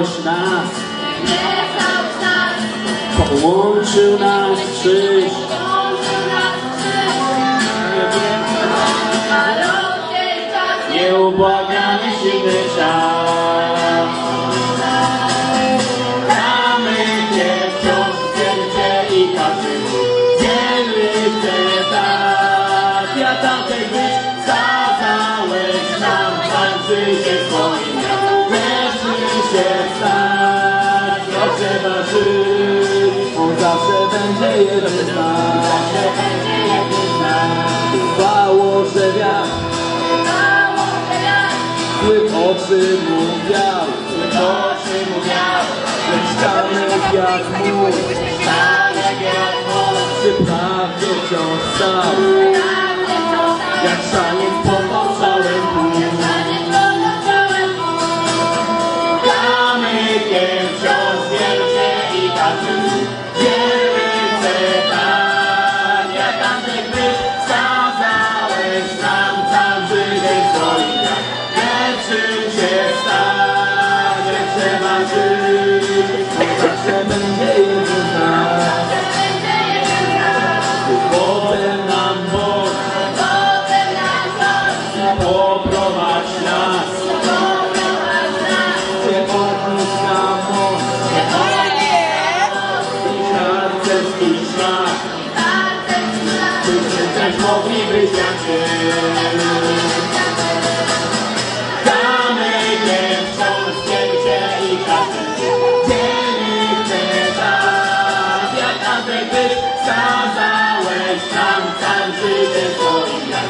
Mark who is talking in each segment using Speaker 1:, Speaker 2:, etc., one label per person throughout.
Speaker 1: miłość nas. Połączył nas krzyż. Nieubłagany silny czas Znamy Cię wciąż w serce i każdy Wiemy Cię tak Ja tamtej być Kazałeś nam tak życie się stać, to trzeba żyć.
Speaker 2: On zawsze będzie jednym z nas.
Speaker 1: Zawsze będzie jednym z nas.
Speaker 2: Dbało, że wiatr Złych oczy mu wiał
Speaker 1: Oczy mu miał,
Speaker 2: Lecz czarny jak mur
Speaker 1: stale jak most.
Speaker 2: Przy prawdzie wciąż stał
Speaker 1: skazałeś nam sam życie swoim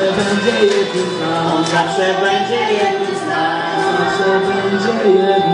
Speaker 2: będzie jednym z
Speaker 1: on
Speaker 2: nas
Speaker 1: zawsze będzie jednym z nas.
Speaker 2: Zawsze będzie jednym